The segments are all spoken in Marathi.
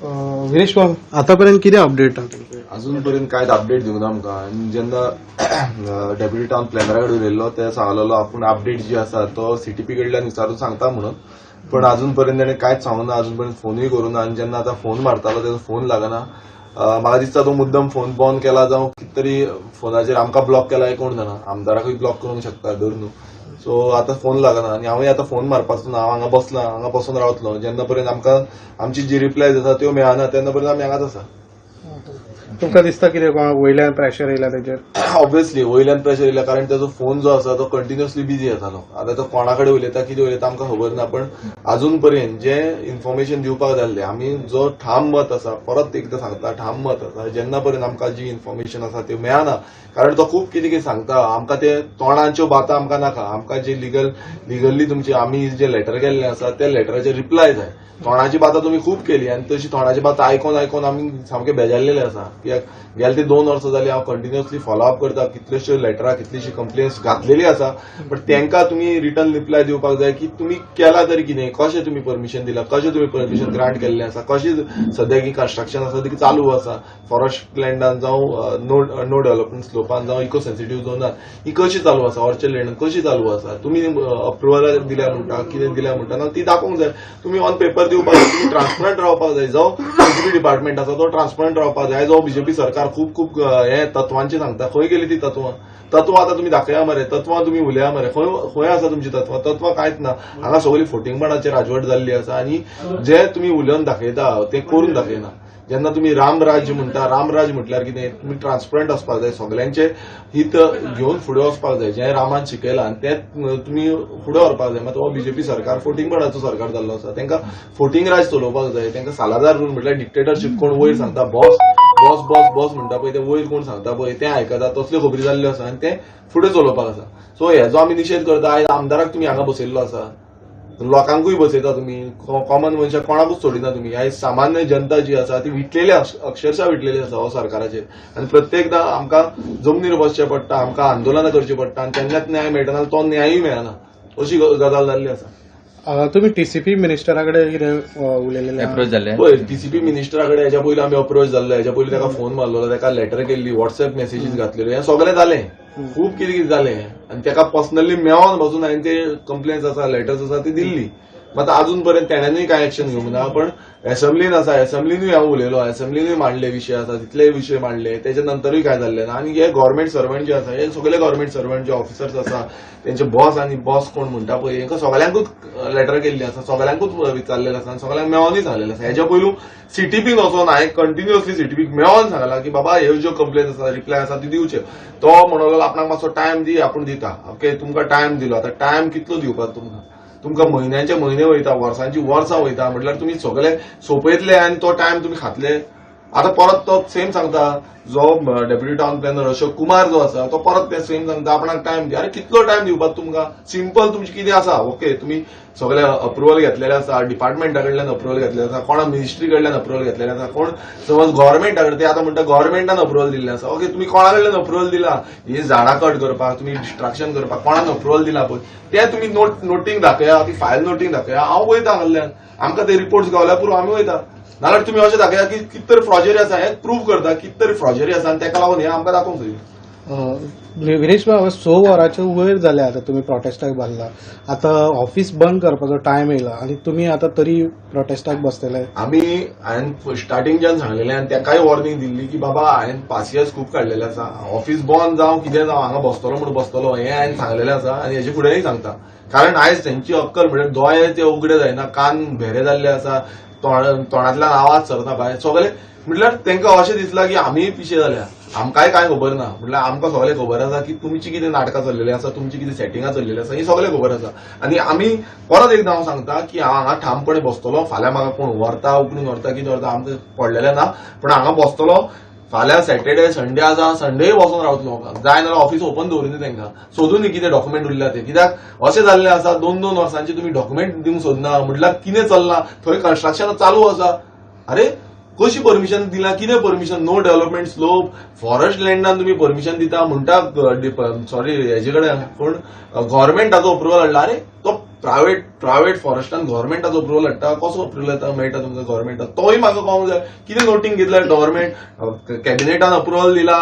अं, विरेश आतापर्यंत किती अपडेट आहे अजून पर्यंत कांयच अपडेट दिवंक ना आमकां? आनी जेन्ना डेप्युटी टावन प्लॅनरा कडेन उलयल्लो ते सांगलेलो आपूण अपडेट जी आसा तो सीटीपी कडल्यान विचारून सांगता म्हणून. पण अजून पर्यंत ताणें कांयच सांगूना अजून पर्यंत फोनूय करूना आनी जेन्ना आतां फोन मारतालो तेजो फोन लागना. म्हाका दिसता तो मुद्दम फोन बंद केला जावं कितें तरी फोनाचेर आमकां ब्लॉक केला हें कोण जाणा? आमदाराकूय ब्लॉक करूंक शकता धर न्हू सो आतां फोन लागना. आनी हांवूय आतां फोन मारपाचो ना हांव हांगा बसलां हांगा बसून रावतलो. जेन्ना पर्यंत आमकां आमची जी रिप्लायज आसा त्यो मेळना तेन्ना पर्यंत आमी हांगाच आसा. तुमकां दिसता कितें वयल्यान प्रेशर येयला तेजेर ऑब्वियसली वयल्यान प्रेशर येयला कारण ताजो फोन जो आसा तो कंटिन्युअसली बिजी येतालो आता तो कोणा कडेन उलयता कितें उलयता आमकां खबर ना पण अजून पर्यंत जे इन्फॉर्मेशन दिवपाक जाल्ले आमी जो ठाम मत आसा परत एकदां सांगता ठाम मत आसा जेन्ना पर्यंत आमकां जी इन्फॉर्मेशन आसा ती मेळना. कारण तो खूब कितें कितें सांगता आमकां ते तोंडाच्यो बातां आमकां नाका. आमकां जे लिगल लिगल्ली तुमची आमी जे लेटर केल्लें आसा त्या लेटराचे रिप्लाय जाय तोंडाची बातां तुमी खूब केली आनी तशी तोंडाची बातां आयकोन आयकून आमी सामके बेजारलेले आसा कित्याक गेले ते दोन वर्सां जाली हांव कंटिन्युअसली फॉलोअप करता कितल्योश्यो लेटरां कितलीशी कंप्लेन्स घातलेली आसा बट तांकां तुमी रिटर्न रिप्लाय दिवपाक जाय की तुमी केला तरी कितें? कशें तुमी परमिशन दिलां? कशें तुमी परमिशन ग्रांट केल्लें आसा कशें सद्याक ही आसा ती चालू आसा फॉरेस्ट लँडान जावं नो नो डेव्हलपमेंट स्लोपान जावं इको सेन्सिटीव झोनान ही कशी चालू आसा ऑर्चर्ड लँडान कशी चालू आसा तुमी अप्रुवल दिल्या म्हणटा कितें दिल्या म्हणटा ना ती दाखोवंक जाय. तुमी ऑन पेपर दिवपाक जाय तुमी ट्रान्सपरंट रावपाक जाय जो बीजेपी डिपार्टमेंट आसा तो ट्रान्सपरंट रावपाक जाय जो बीजेपी सरकार खूब खूब हे तत्वांची सांगता. खंय गेली ती तत्वां? तत्वां आतां तुमी दाखया मरे. तत्वां तुमी उलया मरे. खंय खंय आसा तुमची तत्वां? तत्वां कांयच ना? हांगा सगळी फोटिंगपणाची राजवट जाल्ली आसा आनी जे तुमी उलोवन दाखयता ते करून दाखयना. जेन्ना तुमी रामराज्य म्हणटा रामराज म्हटल्यार कितें तुमी ट्रान्सपरंट आसपाक जाय सगल्यांचे हित घेवन फुडें वचपाक जाय जें रामान शिकयलां तें तुमी फुडें व्हरपाक जाय. मात हो बीजेपी सरकार फोटिंगपणाचो सरकार जाल्लो आसा तांकां फोटिंग राज चलोवपाक जाय तांकां सालादार रूल म्हटल्यार डिक्टेटरशीप कोण वयर सांगता? बॉस बॉस बॉस बॉस म्हणटा पळय ते वयर कोण सांगता पळय तें आयकता तसल्यो खबरी जाल्ल्यो आसा आनी तें फुडें चलोवपाक आसा. सो हेजो आमी निशेध करता आयज आमदाराक तुमी हांगा बसयल्लो आसा लोकांकूय बसयता तुमी कॉमन मनशाक कोणाकूच सोडिना तुमी आयज सामान्य जनता जी आसा ती विटलेली अक्ष- अक्षरशः विटलेली आसा हो सरकाराचेर आनी प्रत्येकदां आमकां जमनीर बसचें पडटा आमकां आंदोलनां करचीं पडटा आनी तेन्नाच न्याय मेळटना तो न्यायूय मेळना. अशी गजाल जाल्ली आसा तुमी टीसीपी मिनिस्टरा कडेन कितें उलयलेलें? अप्रोच जाले पळय टीसीपी मिनिस्टरा कडेन हेच्या पयलीं आमी अप्रोच जाल्ले हेच्या पयलीं ताका फोन मारलेलो ताका लेटर केल्ली व्हॉट्सएप मेसेजीस घातलेल्यो हें सगळें जालें खूब कितें कितें जालें आनी तेका पर्सनली मेळोन बसून हांवें ते कंप्लेन्स आसा लेटर्स आसा ती दिल्ली. मात आता पर्यंत तेण्यानूय कांय एक्शन घेवंक ना पण एसेंब्लीन आसा एसेंब्लीनूय हांव उलयलो एसेंब्लीनूय मांडले विशय आसा तितले विशय मांडले तेच्या नंतरूय काय जाल्लें ना? आनी हे गव्हर्मेंट सर्वंट जे आसा हे सगळे गव्हर्मेंट सर्वंट जे ऑफिसर्स आसा तेंचे बॉस आनी बॉस कोण म्हणटा पळय हेंकां सगळ्यांकूच लेटर केल्ली आसा सगळ्यांकूच विचारलेलें आसा आनी सगळ्यांक मेळोनूय सांगलेलें आसा हेज्या पयलू सिटीपीन वचोन हांवें कंटिन्युअसली सिटीपीक मेळोन सांगला की बाबा ह्यो ज्यो कंप्लेन आसा रिप्लाय आसा ती दिवचे तो म्हणलो आपणाक मातसो टायम दी आपूण दिता. ओके तुमकां टायम दिलो. आतां टायम कितलो दिवपाक तुमकां तुमकां म्हयन्याचे म्हयने वयता वर्सांची वर्सां वयता म्हटल्यार तुमी सगळे सोंपयतले आनी तो टायम तुमी खातले? आतां परत तो सेम सांगता जो deputy town planner Ashok Kumar जो आसा तो परत ते सेम सांगता आपणाक टायम दी. अरे कितलो टायम दिवपाक तुमकां? सिंपल तुमचें कितें आसा? ओके तुमी सगळे अप्रुवल घेतलेले आसा डिपार्टमेंटा कडल्यान अप्रुवल घेतलेले आसा कोणा मिनिस्ट्री कडल्यान अप्रुवल घेतलेले आसा कोण समज गव्हर्मेंटा कडेन ते आतां म्हणटा गव्हर्मेंटान अप्रुवल दिल्लें आसा. ओके तुमी कोणा कडल्यान अप्रुवल दिला? ही झाडां कट करपाक तुमी डिस्ट्रक्शन करपाक कोणान अप्रुवल दिला पळय ते तुमी नोट नोटींग दाखया ती फायल नोटींग दाखया. हांव वयता हल्ल्यान. आमकां ते रिपोर्ट्स गावल्या पुरो आमी वयता. नाल्यार तुमी अशें दाखया की कित तरी फ्रॉजरी आसा हें प्रूव्ह करता कित तरी फ्रॉजरी आसा आनी ताका लागून हें आमकां दाखोवंक जाय अं, विरेश बाब स वरांचे वयर जाले आतां तुमी प्रोटेस्टाक बांदला आतां ऑफिस बंद करपाचो टायम येयला आनी तुमी आतां तरी प्रोटेस्टाक बसतले आमी हांवें स्टार्टिंगच्यान सांगलेलें आनी ताकाय वॉर्निंग दिल्ली की बाबा हांवें पासियस खूब काडलेले आसा ऑफिस बंद जावं कितें जावं हांगा बसतलो म्हणून बसतलो हें हांवें सांगलेलें आसा आनी हेचे फुडेंय सांगता. कारण आयज तेंची अक्कल म्हणजे दोळे ते उगडे जायना कान भेरे जाल्ले आसा तोंडांतल्यान आवाज सरना भायर सगळे म्हटल्यार तांकां अशें दिसलां की आमीय पिशे जाल्या आमकांय कांय खबर ना? म्हटल्यार आमकां सगळें खबर आसा की तुमची कितें नाटकां चल्लेली आसा तुमची कितें सेटिंगां चल्लेली आसा ही सगळें खबर आसा आनी आमी परत एकदां हांव सांगता की हांव हांगा ठामपणे बसतलो. फाल्यां म्हाका कोण व्हरता उखलून व्हरता कितें व्हरता आमकां पडलेलें ना पूण हांगा बसतलो. फाल्यां सॅटर्डे संडे आसा संडे बसून रावतलो जाय नाल्यार ऑफिस ओपन दवरिना तांकां. सोदून न्ही कितें डॉक्युमेंट उरल्या ते. कित्याक? अशें जाल्लें आसा दोन दोन वर्सांचे तुमी डॉक्युमेंट दिवंक सोदना. म्हटल्यार कितें चल्लां थंय कन्स्ट्रक्शन चालू आसा. अरे कशी परमिशन दिला कितें permission no development slope forest लँडान तुम्ही परमिशन दिता. म्हणटा सॉरी हेजे कडेन कोण गव्हर्मेंटाचो अप्रुवल हाडला अरे तो प्रायव्हेट प्रायव्हेट फॉरेस्टान गव्हर्मेंटाचो अप्रुवल हाडटा कसो अप्रुवल येता? मेळटा तुमकां गव्हर्मेंटान तोय म्हाका कळूंक जाय कितें नोटींग घेतल्या गव्हर्मेंट कॅबिनेटान अप्रुवल दिला.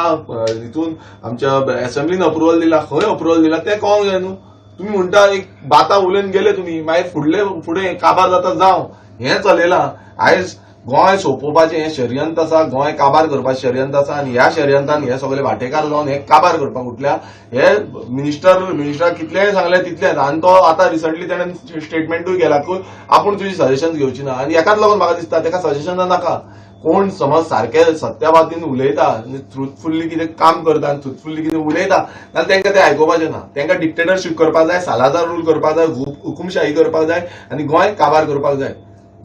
हितून आमच्या असेंब्लीन अप्रुवल दिला. खंय अप्रुवल दिला. तें कळोंक जाय न्हू तुम्ही म्हणटा एक बाता उलयन गेले तुम्ही. मागीर फुडले फुडें काबार जाता जावं. हें चलयलां आयज गोंय सोंपोवपाचें हें षडयंत्र आसा गोंय काबार करपाचें षडयंत्र आसा आनी ह्या षडयंत्रान हे सगळे वांटेकार जावन हे काबार करपाक उठल्या. हे मिनिस्टर मिनिस्टर कितलेंय सांगले तितलेंच. आनी तो आतां रिसंटली ताणें स्टेटमेंटूय केला की आपूण तुजी सजेशन घेवची ना. आनी हेकाच लागून म्हाका दिसता तेका सजेशनां नाका. कोण समज सारकें सत्यावादीन उलयता ट्रुथफुल्ली कितें काम करता आनी ट्रुथफुल्ली कितें उलयता जाल्यार तांकां तें आयकोपाचें ना. तांकां डिक्टेटरशीप करपाक जाय सालादार रूल करपाक जाय हुकुमशाही करपाक जाय आनी गोंय काबार करपाक जाय.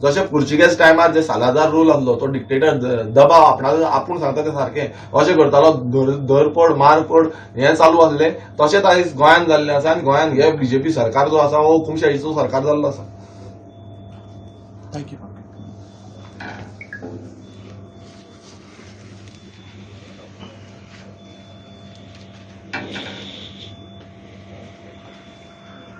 जशें पोर्चुगेज टायमार जे सालादार रूल आसलो तो डिक्टेटर दबाव आपणा आपूण सांगता तें सारकें अशें करतालो धरपड मारपड हें चालू आसले तशेंच आयज गोंयांत जाल्लें आसा आनी गोंयांत हे बीजेपी सरकार जो आसा हो हुकुमशाहीचो सरकार जाल्लो आसा थँक्यू